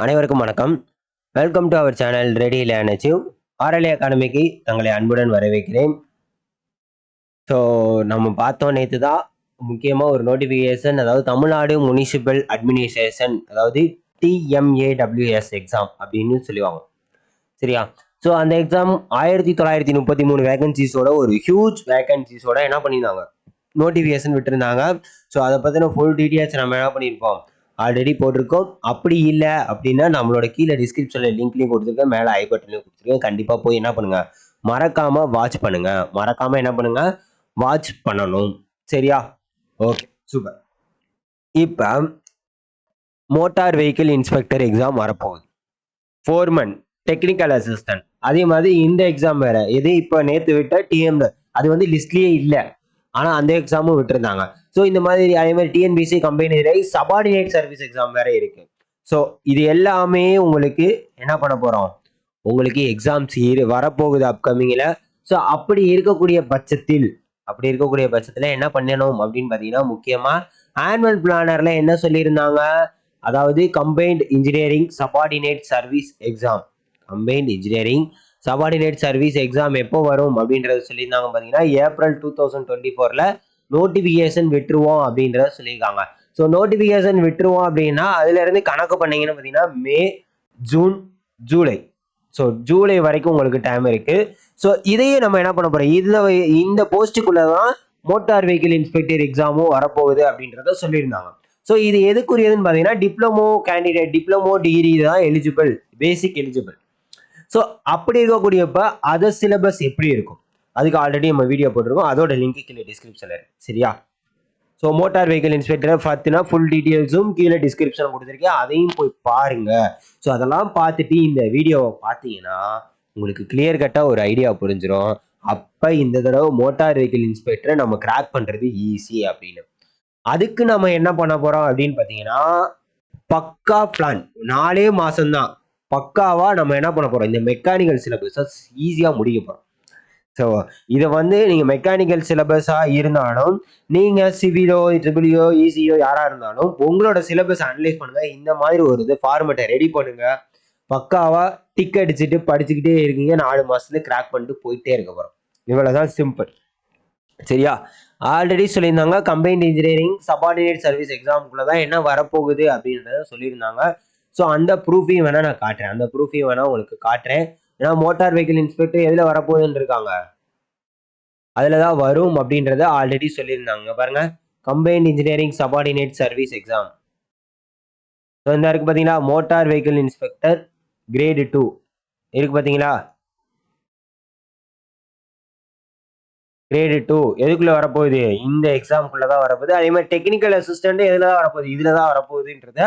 அனைவருக்கும் வணக்கம். Welcome to our channel ready learn achieve RLA அகாடமிக்கு தங்களை அன்புடன் வரவேற்கிறேன். ஸோ நம்ம பார்த்தோம் நேற்று தான் முக்கியமாக ஒரு நோட்டிஃபிகேஷன் அதாவது தமிழ்நாடு முனிசிபல் அட்மினிஸ்ட்ரேஷன் அதாவது டிஎம்ஏடபிள்யூஎஸ் எக்ஸாம் அப்படின்னு சொல்லுவாங்க சரியா? ஸோ அந்த எக்ஸாம் ஆயிரத்தி தொள்ளாயிரத்தி முப்பத்தி மூணு வேகன்சிஸோட ஒரு ஹியூஜ் வேகன்சிஸோட என்ன பண்ணியிருந்தாங்க நோட்டிஃபிகேஷன் விட்டுருந்தாங்க. ஸோ அதை பற்றின ஃபுல் டீட்டெயில்ஸ் நம்ம என்ன பண்ணியிருக்கோம் ஆல்ரெடி போட்டிருக்கோம். அப்படி இல்லை அப்படின்னா நம்மளோட கீழே டிஸ்கிரிப்ஷனில் லிங்க்லையும் கொடுத்துருக்கேன். மேலே ஐ பட்டன்லையும் கொடுத்துருக்கேன். கண்டிப்பாக போய் என்ன பண்ணுங்கள் மறக்காமல் வாட்ச் பண்ணுங்கள் மறக்காமல் என்ன பண்ணுங்கள் வாட்ச் பண்ணணும். சரியா? ஓகே சூப்பர் இப்போ மோட்டார் வெஹிக்கிள் இன்ஸ்பெக்டர் எக்ஸாம் வரப்போகுது. ஃபோர்மன் டெக்னிக்கல் அசிஸ்டன்ட் அதே மாதிரி இந்த எக்ஸாம் வேறு. எது இப்போ நேற்று விட்ட டிஎம் அது வந்து லிஸ்ட்லேயே இல்லை. ஆனால் அந்த எக்ஸாமும் விட்டுருந்தாங்க. ஸோ இந்த மாதிரி அதே மாதிரி TNPSC combined subordinate service exam வேற இருக்கு. ஸோ இது எல்லாமே உங்களுக்கு என்ன பண்ண போகிறோம் உங்களுக்கு எக்ஸாம்ஸ் இரு வரப்போகுது அப்கமிங்கில் ஸோ அப்படி இருக்கக்கூடிய பட்சத்தில் அப்படி இருக்கக்கூடிய பட்சத்தில் என்ன பண்ணணும் அப்படின்னு பார்த்தீங்கன்னா முக்கியமாக ஆனுவல் பிளானர்ல என்ன சொல்லியிருந்தாங்க? அதாவது combined engineering subordinate service exam combined engineering subordinate service exam எப்போ வரும் அப்படின்றத சொல்லியிருந்தாங்க பார்த்தீங்கன்னா ஏப்ரல் டூ தௌசண்ட் டுவெண்ட்டி ஃபோரில் நோட்டிஃபிகேஷன் விட்டுருவோம் அப்படின்றத சொல்லியிருக்காங்க. ஸோ நோட்டிஃபிகேஷன் விட்டுருவோம் அப்படின்னா அதுலேருந்து கணக்கு பண்ணீங்கன்னு பார்த்தீங்கன்னா May June July so July வரைக்கும் உங்களுக்கு டைம் இருக்குது ஸோ இதையே நம்ம என்ன பண்ண போகிறோம் இதில் இந்த போஸ்ட்டுக்குள்ளே தான் மோட்டார் வெஹிக்கிள் இன்ஸ்பெக்டர் எக்ஸாமும் வரப்போகுது அப்படின்றத சொல்லியிருந்தாங்க. ஸோ இது எதுக்குரியதுன்னு பார்த்தீங்கன்னா டிப்ளமோ கேண்டிடேட் டிப்ளமோ டிகிரி தான் எலிஜிபிள் பேசிக் எலிஜிபிள் ஸோ அப்படி இருக்கக்கூடியப்ப அதர் சிலபஸ் எப்படி இருக்கும்? அதுக்கு ஆல்ரெடி நம்ம வீடியோ போட்டிருக்கோம். அதோட லிங்க் கீழே டிஸ்கிரிப்ஷனில் இருக்குது சரியா? ஸோ மோட்டார் வெஹிக்கிள் இன்ஸ்பெக்டர் பார்த்தீங்கன்னா ஃபுல் டீட்டெயில்ஸும் கீழே டிஸ்கிரிப்ஷன் கொடுத்துருக்கேன். அதையும் போய் பாருங்க. ஸோ அதெல்லாம் பார்த்துட்டு இந்த வீடியோவை பார்த்தீங்கன்னா உங்களுக்கு கிளியர் கட்டாக ஒரு ஐடியா புரிஞ்சிடும் அப்போ இந்த தடவை மோட்டார் வெஹிக்கிள் இன்ஸ்பெக்டரை நம்ம கிராக் பண்ணுறது ஈஸி அப்படின்னு. அதுக்கு நம்ம என்ன பண்ண போகிறோம் அப்படின்னு பார்த்தீங்கன்னா பக்கா பிளான் நாலே மாதம்தான் பக்காவாக நம்ம என்ன பண்ண போகிறோம் இந்த மெக்கானிக்கல் சிலபஸை ஈஸியாக முடிக்க போகிறோம் ஸோ இதை வந்து நீங்கள் மெக்கானிக்கல் சிலபஸாக இருந்தாலும் நீங்கள் சிவிலோ ட்ரிபிளியோ ஈஸியோ யாராக இருந்தாலும் உங்களோட சிலபஸ் அனலைஸ் பண்ணுங்கள் இந்த மாதிரி ஒரு இது ஃபார்மெட்டை ரெடி பண்ணுங்கள் பக்காவாக டிக் அடிச்சுட்டு படிச்சுக்கிட்டே இருக்கீங்க. நாலு மாதத்துல கிராக் பண்ணிட்டு போயிட்டே இருக்க போகிறோம் இவ்வளோ தான் சிம்பிள் சரியா? ஆல்ரெடி சொல்லியிருந்தாங்க கம்பைன்ட் இன்ஜினியரிங் சபார்டினேட் சர்வீஸ் எக்ஸாமுக்குள்ளே தான் என்ன வரப்போகுது அப்படின்றத சொல்லியிருந்தாங்க. ஸோ அந்த ப்ரூஃபையும் வேணால் நான் காட்டுறேன். அந்த ப்ரூஃபையும் வேணால் உங்களுக்கு காட்டுறேன். ஏன்னா மோட்டார் வெஹிக்கிள் இன்ஸ்பெக்டர் எதில் வரப்போகுதுன்னு இருக்காங்க அதில் தான் வரும் அப்படின்றத ஆல்ரெடி சொல்லியிருந்தாங்க. பாருங்க combined engineering subordinate service exam so இந்த இருக்கு பார்த்தீங்களா motor vehicle inspector grade two இருக்கு பார்த்தீங்களா கிரேடு டூ எதுக்குள்ளே வரப்போகுது? இந்த எக்ஸாம்குள்ளே தான் வரப்போகுது. அதே மாதிரி டெக்னிக்கல் அசிஸ்டண்ட்டு எதில் தான் வரப்போகுது? இதில் தான் வரப்போகுதுன்றத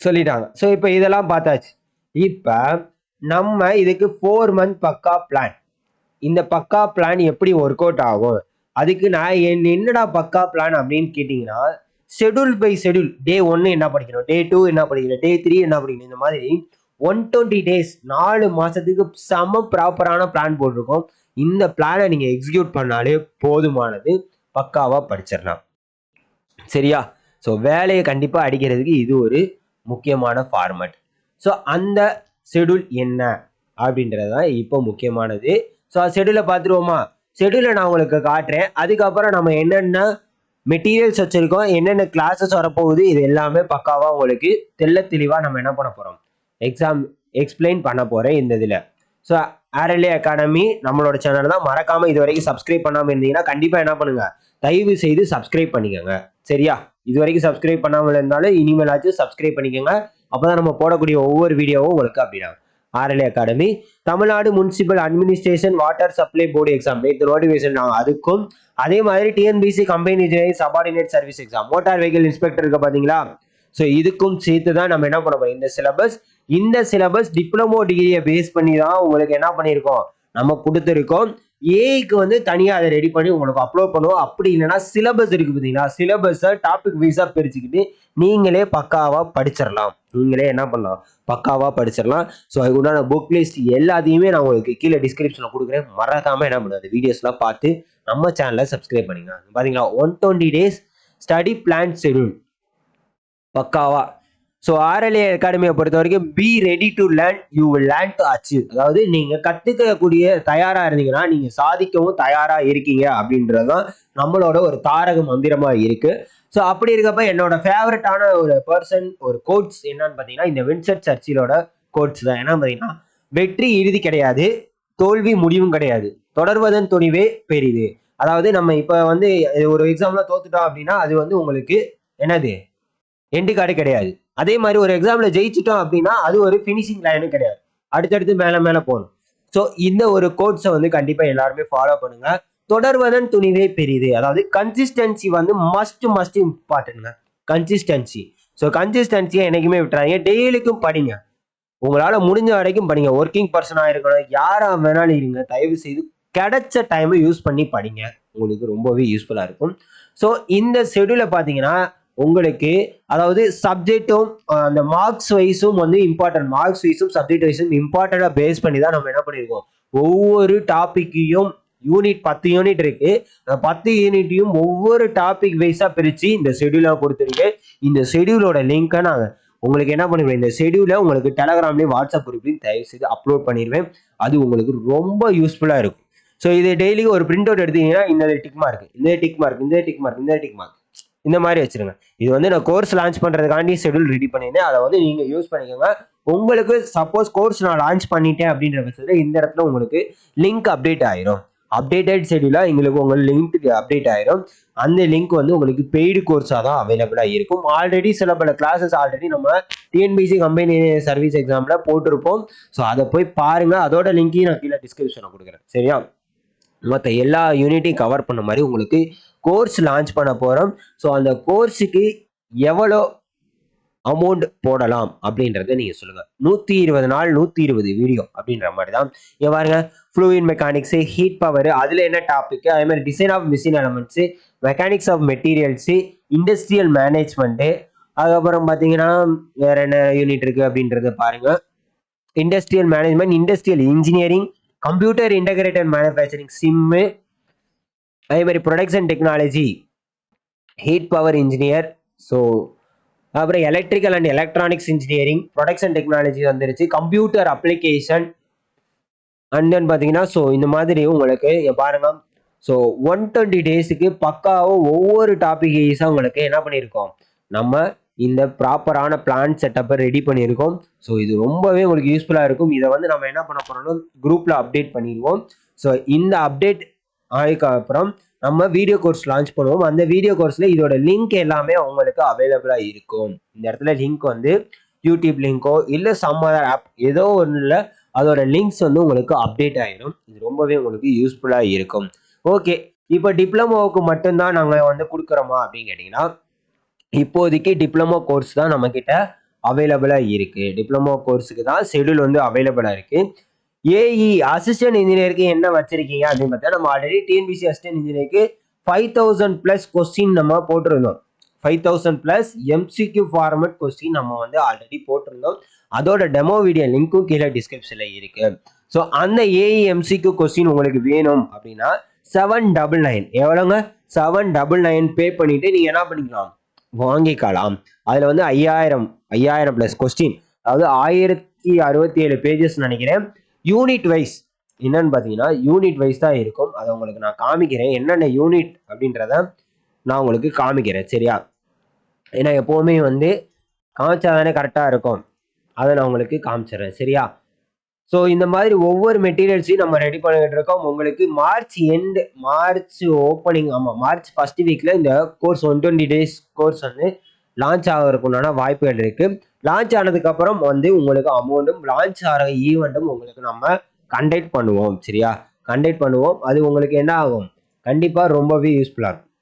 சொல்லிட்டாங்க. ஸோ இப்போ இதெல்லாம் பார்த்தாச்சு. இப்போ நம்ம இதுக்கு ஃபோர் மந்த் பக்கா பிளான் இந்த பக்கா பிளான் எப்படி ஒர்க் அவுட் ஆகும்? அதுக்கு நான் என் என்னடா பக்கா பிளான் அப்படின்னு கேட்டிங்கன்னா ஷெடியூல் பை ஷெடியூல் டே ஒன்று என்ன படிக்கணும்? டே டூ என்ன படிக்கணும்? டே த்ரீ என்ன படிக்கணும்? இந்த மாதிரி ஒன் டுவெண்ட்டி டேஸ் நாலு மாதத்துக்கு செம ப்ராப்பரான பிளான் போட்டிருக்கோம். இந்த பிளானை நீங்கள் எக்ஸிக்யூட் பண்ணாலே போதுமானது பக்காவாக படிச்சிடலாம். சரியா? ஸோ வேலையை கண்டிப்பாக அடிக்கிறதுக்கு இது ஒரு முக்கியமான ஃபார்மட் ஸோ அந்த ஷெடியூல் என்ன அப்படின்றது தான் இப்போ முக்கியமானது. ஸோ ஷெடியூலை பார்த்துருவோமா? ஷெடியூலை நான் உங்களுக்கு காட்டுறேன். அதுக்கப்புறம் நம்ம என்னென்ன மெட்டீரியல்ஸ் வச்சுருக்கோம் என்னென்ன கிளாஸஸ் வரப்போகுது இது எல்லாமே பக்காவாக உங்களுக்கு தெள்ள தெளிவாக நம்ம என்ன பண்ண போகிறோம் எக்ஸாம் எக்ஸ்பிளைன் பண்ண போகிறேன் இந்த இதில். ஸோ ஆர்எல்ஏ அகாடமி நம்மளோட சேனல் தான். மறக்காமல் இது வரைக்கும் சப்ஸ்கிரைப் பண்ணாமல் இருந்தீங்கன்னா கண்டிப்பாக என்ன பண்ணுங்கள் தயவு செய்து சப்ஸ்கிரைப் பண்ணிக்கோங்க. சரியா? இது வரைக்கும் சப்ஸ்கிரைப் பண்ணாமல் இருந்தாலும் இனிமேலாச்சும் சப்ஸ்கிரைப் பண்ணிக்கோங்க. அப்பதான் நம்ம போடக்கூடிய ஒவ்வொரு வீடியோவும் உங்களுக்கு அப்படின்னா RLA academy Tamil Nadu municipal administration water supply board exam இந்த நோட்டிஃபிகேஷன் நாங்கள் அதுக்கும் அதே மாதிரி TNPSC combined engineering subordinate service exam motor vehicle inspector இருக்கு பார்த்தீங்களா ஸோ இதுக்கும் சேர்த்து தான் நம்ம என்ன பண்ண போறோம்? இந்த சிலபஸ் இந்த சிலபஸ் டிப்ளமோ டிகிரியை பேஸ் பண்ணி தான் உங்களுக்கு என்ன பண்ணியிருக்கோம்? நம்ம கொடுத்துருக்கோம். ஏஐக்கு வந்து தனியாக அதை ரெடி பண்ணி உங்களுக்கு அப்லோட் பண்ணுவோம். அப்படி இல்லைன்னா சிலபஸ் இருக்கு பார்த்தீங்களா? சிலபஸை டாபிக் வைஸாக பிரிச்சுக்கிட்டு நீங்களே பக்காவாக படிச்சிடலாம். நீங்களே என்ன பண்ணலாம்? பக்காவாக படிச்சிடலாம். ஸோ அதுக்கு உண்டான புக் லிஸ்ட் எல்லாத்தையுமே நான் உங்களுக்கு கீழே டிஸ்கிரிப்ஷனில் கொடுக்குறேன். மறக்காமல் என்ன பண்ணுறது வீடியோஸ்லாம் பார்த்து நம்ம சேனலை சப்ஸ்கிரைப் பண்ணிங்க பார்த்தீங்களா? One twenty days study plan schedule பக்காவாக ஸோ ஆர்எல்ஏ அகாடமியை பொறுத்த வரைக்கும் be ready to learn you will learn to achieve அதாவது நீங்கள் கற்றுக்கக்கூடிய தயாராக இருந்தீங்கன்னா நீங்கள் சாதிக்கவும் தயாராக இருக்கீங்க அப்படின்றது தான் நம்மளோட ஒரு தாரக மந்திரமாக இருக்குது ஸோ அப்படி இருக்கப்ப என்னோட ஃபேவரட்டான ஒரு பர்சன் ஒரு கோட்ஸ் என்னன்னு பார்த்தீங்கன்னா இந்த வின்சென்ட் சர்ச்சிலோட கோட்ஸ் தான். என்ன பார்த்தீங்கன்னா வெற்றி இறுதி கிடையாது தோல்வி முடிவும் கிடையாது. தொடர்வதன் துணிவே பெரிது. அதாவது நம்ம இப்போ வந்து ஒரு எக்ஸாம்ல தோத்துட்டோம் அப்படின்னா அது வந்து உங்களுக்கு என்னது? எண்டு கார்டு கிடையாது. அதே மாதிரி ஒரு எக்ஸாமில் ஜெயிச்சிட்டோம் அப்படின்னா அது ஒரு ஃபினிஷிங் லைனும் கிடையாது. அடுத்தடுத்து மேலே மேலே போகணும். ஸோ இந்த ஒரு கோட்ஸை வந்து கண்டிப்பாக எல்லாருமே ஃபாலோ பண்ணுங்க. தொடர்வதன் துணிவே பெரியது அதாவது கன்சிஸ்டன்சி வந்து மஸ்ட் மஸ்ட் இம்பார்ட்டன்ட்ங்க கன்சிஸ்டன்சி ஸோ கன்சிஸ்டன்சியை என்றைக்குமே விட்டுறாங்க டெய்லிக்கும் படிங்க. உங்களால் முடிஞ்ச வரைக்கும் படிங்க. ஒர்க்கிங் பர்சனாக இருக்கணும். யாராக வேணாலும் இருங்க. தயவு செய்து கிடைச்ச டைமை யூஸ் பண்ணி படிங்க. உங்களுக்கு ரொம்பவே யூஸ்ஃபுல்லாக இருக்கும். ஸோ இந்த ஷெடியூலை பார்த்தீங்கன்னா உங்களுக்கு அதாவது சப்ஜெக்டும் அந்த மார்க்ஸ் வைஸும் வந்து இம்பார்ட்டன்ட் மார்க்ஸ் வைஸும் சப்ஜெக்ட் வைஸும் இம்பார்ட்டண்டாக பேஸ் பண்ணி தான் நம்ம என்ன பண்ணியிருக்கோம் ஒவ்வொரு டாப்பிக்கையும் யூனிட் பத்து யூனிட் இருக்கு. அந்த பத்து யூனிட்டையும் ஒவ்வொரு டாபிக் வைஸாக பிரித்து இந்த ஷெடியூலாக கொடுத்துருக்கு. இந்த ஷெடியூலோட லிங்க்கை நான் உங்களுக்கு என்ன பண்ணிடுவேன்? இந்த ஷெடியூலை உங்களுக்கு டெலகிராம்லேயும் வாட்ஸ்அப் குரூப்லையும் தயவு செய்து அப்லோட் பண்ணிடுவேன். அது உங்களுக்கு ரொம்ப யூஸ்ஃபுல்லாக இருக்கும். ஸோ இது டெய்லி ஒரு பிரிண்ட் அவுட் எடுத்தீங்கன்னா இந்த டிக் மார்க் இந்த டிக் மார்க் இந்த டிக் மார்க் இந்த டிக் மார்க் இந்த மாதிரி வச்சிருங்க. இது வந்து நான் கோர்ஸ் லான்ச் பண்ணுறதுக்காண்டி ஷெடியூல் ரெடி பண்ணியிருந்தேன். அதை வந்து நீங்கள் யூஸ் பண்ணிக்கோங்க. உங்களுக்கு சப்போஸ் கோர்ஸ் நான் லான்ச் பண்ணிட்டேன் அப்படின்ற பட்சத்தில் இந்த இடத்துல உங்களுக்கு லிங்க் அப்டேட் ஆயிரும். அப்டேட்டட் ஷெடியூலாக எங்களுக்கு உங்கள் லிங்க் அப்டேட் ஆயிரும். அந்த லிங்க் வந்து உங்களுக்கு பெய்டு கோர்ஸாக தான் அவைலபிளாக இருக்கும். ஆல்ரெடி சில பல கிளாஸஸ் ஆல்ரெடி நம்ம டிஎன்பிசி கம்பெனி சர்வீஸ் எக்ஸாமில் போட்டிருப்போம். ஸோ அதை போய் பாருங்கள் அதோட லிங்கையும் நான் கீழே டிஸ்கிரிப்ஷனில் கொடுக்குறேன். சரியா? மற்ற எல்லா யூனிட்டையும் கவர் பண்ண மாதிரி உங்களுக்கு கோர்ஸ் லான்ச் பண்ண போகிறோம் ஸோ அந்த கோர்ஸுக்கு எவ்வளோ அமௌண்ட் போடலாம் அப்படின்றத நீங்கள் சொல்லுங்கள் நூற்றி இருபது நாள் நூற்றி இருபது வீடியோ அப்படின்ற மாதிரி தான். இங்கே பாருங்க ஃப்ளூயின் மெக்கானிக்ஸு ஹீட் பவர் அதில் என்ன டாப்பிக்கு அதே மாதிரி design of machine elements mechanics of materials industrial management அதுக்கப்புறம் பார்த்தீங்கன்னா வேற என்ன யூனிட் இருக்குது அப்படின்றத பாருங்கள் industrial management industrial engineering computer integrated manufacturing CIM அதே மாதிரி production technology heat power engineer so அப்புறம் electrical and electronics engineering production technology வந்துருச்சு. கம்ப்யூட்டர் அப்ளிகேஷன் அண்ட் தென் பார்த்தீங்கன்னா ஸோ இந்த மாதிரி உங்களுக்கு பாருங்க. ஸோ ஒன் டுவெண்ட்டி டேஸுக்கு பக்காவும் ஒவ்வொரு டாபிக் ஈஸாக உங்களுக்கு என்ன பண்ணியிருக்கோம் நம்ம இந்த ப்ராப்பரான பிளான் செட்டப்பை ரெடி பண்ணியிருக்கோம் ஸோ இது ரொம்பவே உங்களுக்கு யூஸ்ஃபுல்லாக இருக்கும். இதை வந்து நம்ம என்ன பண்ண போகிறோம்னா குரூப்பில் அப்டேட் பண்ணிடுவோம். ஸோ இந்த அப்டேட் ஆனதுக்கு அப்புறம் நம்ம வீடியோ கோர்ஸ் லான்ச் பண்ணுவோம். அந்த வீடியோ கோர்ஸில் இதோட லிங்க் எல்லாமே உங்களுக்கு அவைலபிளாக இருக்கும். இந்த இடத்துல லிங்க் வந்து யூடியூப் லிங்கோ இல்லை சம் அதர் ஆப் ஏதோ ஒன்றில் அதோட லிங்க்ஸ் வந்து உங்களுக்கு அப்டேட் ஆகிடும் இது ரொம்பவே உங்களுக்கு யூஸ்ஃபுல்லாக இருக்கும். ஓகே இப்போ டிப்ளமோவுக்கு மட்டும்தான் நாங்கள் வந்து கொடுக்குறோமா அப்படின்னு கேட்டிங்கன்னா இப்போதைக்கு டிப்ளமோ கோர்ஸ் தான் நம்மக்கிட்ட அவைலபிளாக இருக்குது டிப்ளமோ கோர்ஸுக்கு தான் ஷெடியூல் வந்து அவைலபிளாக இருக்குது ஏஇ அசிஸ்டன்ட் இன்ஜினியருக்கு என்ன வச்சிருக்கீங்க அப்படின்னு பார்த்தா நம்ம ஆல்ரெடி டிஎன்பிசி அசிஸ்டன்ட் இன்ஜினியருக்கு ஃபைவ் தௌசண்ட் ப்ளஸ் கொஸ்டின் நம்ம போட்டிருந்தோம். Five thousand plus MCQ format question நம்ம வந்து ஆல்ரெடி போட்டிருந்தோம். அதோட டெமோ வீடியோ லிங்க்கும் கீழே டிஸ்கிரிப்ஷனில் இருக்கு. ஸோ அந்த ஏஇ எம்சிக்யூ கொஸ்டின் உங்களுக்கு வேணும் அப்படின்னா செவன் டபுள் நைன் எவ்வளோங்க செவன் டபுள் நைன் பே பண்ணிட்டு நீங்கள் என்ன பண்ணிக்கலாம்? வாங்கிக்கலாம். அதில் வந்து ஐயாயிரம் ஐயாயிரம் ப்ளஸ் கொஸ்டின் அதாவது ஆயிரத்தி அறுபத்தி ஏழு பேஜஸ் நினைக்கிறேன். Unit wise. என்னன்னு பார்த்தீங்கன்னா யூனிட் வைஸ் தான் இருக்கும். அதை உங்களுக்கு நான் காமிக்கிறேன். என்னென்ன யூனிட் அப்படின்றத நான் உங்களுக்கு காமிக்கிறேன். சரியா? ஏன்னா எப்போவுமே வந்து காமிச்சா தானே கரெக்டாக இருக்கும். அதை நான் உங்களுக்கு காமிச்சிடுறேன். சரியா? ஸோ இந்த மாதிரி ஒவ்வொரு மெட்டீரியல்ஸையும் நம்ம ரெடி பண்ணிட்டு இருக்கோம். உங்களுக்கு மார்ச் எண்டு மார்ச் ஓப்பனிங் ஆமாம் மார்ச் ஃபஸ்ட் வீக்கில் இந்த course one twenty days course வந்து லான்ச் ஆகிறதுக்குண்டான வாய்ப்புகள் இருக்குது லான்ச் ஆனதுக்கப்புறம் வந்து உங்களுக்கு அமௌண்ட்டும் லான்ச் ஆகிற ஈவெண்ட்டும் உங்களுக்கு நம்ம கண்டக்ட் பண்ணுவோம் சரியா? கண்டக்ட் பண்ணுவோம். அது உங்களுக்கு என்ன ஆகும்? கண்டிப்பாக ரொம்பவே யூஸ்ஃபுல்லாக இருக்கும்.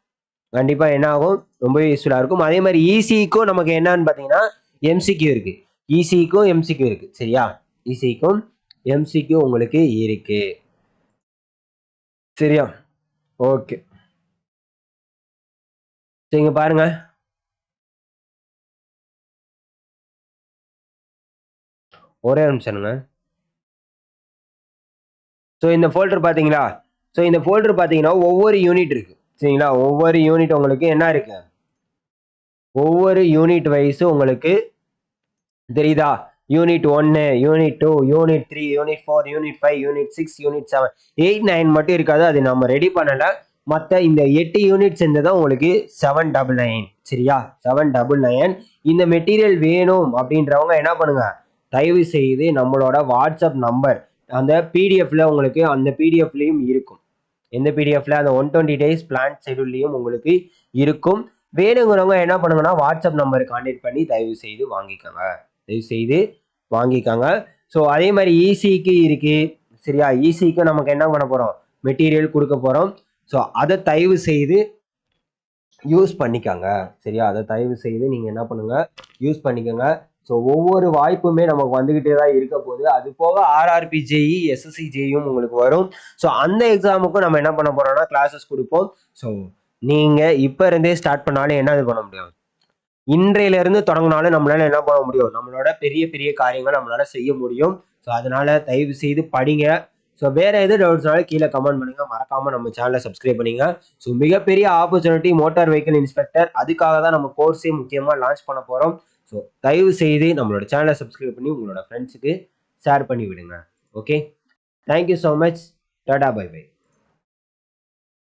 கண்டிப்பாக என்ன ஆகும்? ரொம்பவே யூஸ்ஃபுல்லாக இருக்கும். அதே மாதிரி ஈசிக்கும் நமக்கு என்னன்னு பார்த்தீங்கன்னா எம்சிக்யூ இருக்குது இசிக்கும் எம்சிக்யூ இருக்குது சரியா? இசிக்கும் எம்சிக்யூ உங்களுக்கு இருக்கு. சரியா? ஓகே சரிங்க பாருங்கள் ஒரே நிமிஷம்ங்க ஸோ இந்த ஃபோல்டர் பார்த்தீங்களா ஸோ இந்த ஃபோல்டர் பார்த்தீங்கன்னா ஒவ்வொரு யூனிட் இருக்குது சரிங்களா? ஒவ்வொரு யூனிட் உங்களுக்கு என்ன இருக்கு? ஒவ்வொரு யூனிட் வைஸும் உங்களுக்கு தெரியுதா? யூனிட் ஒன்று unit two unit three unit four unit five unit six unit seven eight nine மட்டும் இருக்காது. அது நம்ம ரெடி பண்ணலை. மற்ற இந்த எட்டு யூனிட் செஞ்சதான் உங்களுக்கு செவன் டபுள் நைன் சரியா? செவன் டபுள் நைன் இந்த மெட்டீரியல் வேணும் அப்படின்றவங்க என்ன பண்ணுங்கள் தயவு செய்து நம்மளோட வாட்ஸ்அப் நம்பர் அந்த பிடிஎஃப்ல உங்களுக்கு அந்த பிடிஎஃப்லையும் இருக்கும். எந்த பிடிஎஃப்ல அந்த ஒன் டுவெண்ட்டி டேஸ் பிளான் ஷெடியூல்லையும் உங்களுக்கு இருக்கும். வேணுங்கிறவங்க என்ன பண்ணுங்கன்னா வாட்ஸ்அப் நம்பரை கான்டாக்ட் பண்ணி தயவு செய்து வாங்கிக்கோங்க. தயவு செய்து வாங்கிக்கோங்க. ஸோ அதே மாதிரி ஈசிக்கு இருக்கு. சரியா? ஈசிக்கு நமக்கு என்ன பண்ண போகிறோம் மெட்டீரியல் கொடுக்க போகிறோம் ஸோ அதை தயவு செய்து யூஸ் பண்ணிக்கோங்க. சரியா? அதை தயவு செய்து நீங்கள் என்ன பண்ணுங்க? யூஸ் பண்ணிக்கோங்க. ஸோ ஒவ்வொரு வாய்ப்புமே நமக்கு வந்துக்கிட்டே தான் இருக்க போகுது. அது போக ஆர்ஆர்பி ஜேஇ எஸ்எஸ்சி ஜேயும் உங்களுக்கு வரும். ஸோ அந்த எக்ஸாமுக்கும் நம்ம என்ன பண்ண போகிறோம்னா கிளாஸஸ் கொடுப்போம். ஸோ நீங்கள் இப்போ இருந்தே ஸ்டார்ட் பண்ணாலும் என்ன இது பண்ண முடியும்? இன்றையிலேருந்து தொடங்கினாலும் நம்மளால என்ன பண்ண முடியும்? நம்மளோட பெரிய பெரிய காரியங்கள் நம்மளால செய்ய முடியும். ஸோ அதனால தயவு செய்து படிங்க. ஸோ வேற எது டவுட்ஸ்னாலும் கீழே கமெண்ட் பண்ணுங்க. மறக்காம நம்ம சேனலை சப்ஸ்கிரைப் பண்ணுங்க. ஸோ மிகப்பெரிய ஆப்பர்ச்சுனிட்டி மோட்டார் வெஹிக்கிள் இன்ஸ்பெக்டர் அதுக்காக தான் நம்ம கோர்ஸே முக்கியமாக லான்ச் பண்ண போகிறோம் ஸோ தயவு செய்து நம்மளோட சேனலை சப்ஸ்கிரைப் பண்ணி உங்களோட ஃப்ரெண்ட்ஸுக்கு ஷேர் பண்ணி விடுங்க okay thank you so much tata bye bye